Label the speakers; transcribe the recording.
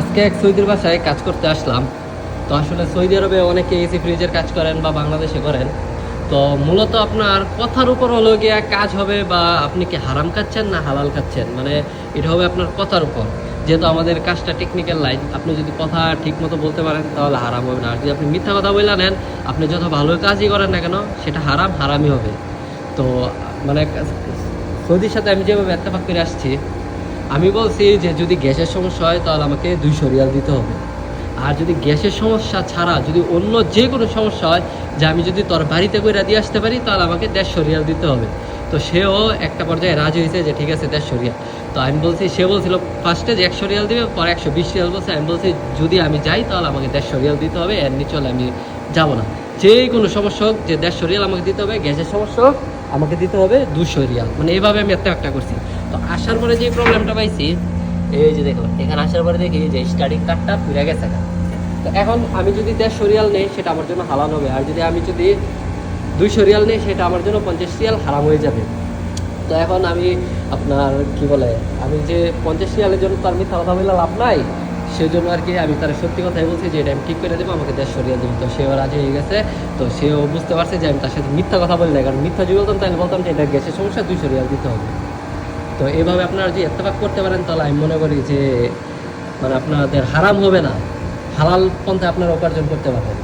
Speaker 1: আজকে এক সৌদির বাসায় কাজ করতে আসলাম। তো আসলে সৌদি আরবে অনেকে এসি ফ্রিজের কাজ করেন বা বাংলাদেশে করেন। তো মূলত আপনার কথার উপর হলো গিয়ে কাজ হবে বা আপনি কি হারাম খাচ্ছেন না হালাল খাচ্ছেন? মানে এটা হবে আপনার কথার উপর। যেহেতু আমাদের কাজটা টেকনিক্যাল লাইন আপনি যদি কথা ঠিক মতো বলতে পারেন তাহলে হারাম হবে না। আর যদি আপনি মিথ্যা কথা বলে নেন, আপনি যত ভালো কাজই করেন না কেন, সেটা হারাম, হারামই হবে। তো মানে সৌদির সাথে আমি যেভাবে এত্তেফাক করে আসছি আমি বলছি যে যদি গ্যাসের সমস্যা হয়, তাহলে আমাকে দুইশো রিয়াল দিতে হবে। আর যদি গ্যাসের সমস্যা ছাড়া যদি অন্য যে কোনো সমস্যা হয়, যে আমি যদি তোর বাড়িতে করে দিয়ে আসতে পারি, তাহলে আমাকে দেড়শো রিয়াল দিতে হবে। তো সেও একটা পর্যায়ে রাজি হয়েছে যে ঠিক আছে, দেড়শো রিয়াল। তো আমি বলছি, সে বলছিল, ফার্স্টে যে একশো রিয়াল দিবে, পরে একশো বিশ রিয়াল বলছে। আমি বলছি, যদি আমি যাই, তাহলে আমাকে দেড়শো রিয়াল দিতে হবে, এর নিচে আমি যাব না। যে কোনো সমস্যা হোক, যে দেড়শো রিয়াল আমাকে দিতে হবে, গ্যাসের সমস্যা হোক, আমাকে দিতে হবে দুশো রিয়াল। মানে এইভাবে আমি একটা একটা করছি। তো আসার পরে যে প্রবলেমটা পাইছি, এই যে দেখো, এখানে আসার পরে দেখি যে স্টার্টিং কার্ডটা ফিরে গেছে তো এখন আমি যদি দেড়শো রিয়াল নেই, সেটা আমার জন্য হালাল হবে। আর যদি আমি যদি দুইশো রিয়াল নেই, সেটা আমার জন্য পঞ্চাশ রিয়াল হারাম হয়ে যাবে। তো এখন আমি আপনার কি বলে, আমি যে পঞ্চাশ রিয়ালের জন্য তার মিথ্যা কথা বললে লাভ নাই, সেজন্য আর কি আমি তার সত্যি কথাই বলছি যে এটা আমি ঠিক করে দেবো, আমাকে দেড়শো রিয়াল দেবো। তো সেও রাজি হয়ে গেছে। তো সেও বুঝতে পারছে যে আমি তার সাথে মিথ্যা কথা বলি না কারণ মিথ্যা যদি বলতাম, তাহলে বলতাম যে এটা গ্যাসের সমস্যা, দুইশো রিয়াল দিতে হবে। তো এভাবে আপনারা যদি এত্তেফাক করতে পারেন, তাহলে আমি মনে করি যে মানে আপনাদের হারাম হবে না। হালাল পন্থা আপনারা উপার্জন করতে পারবেন।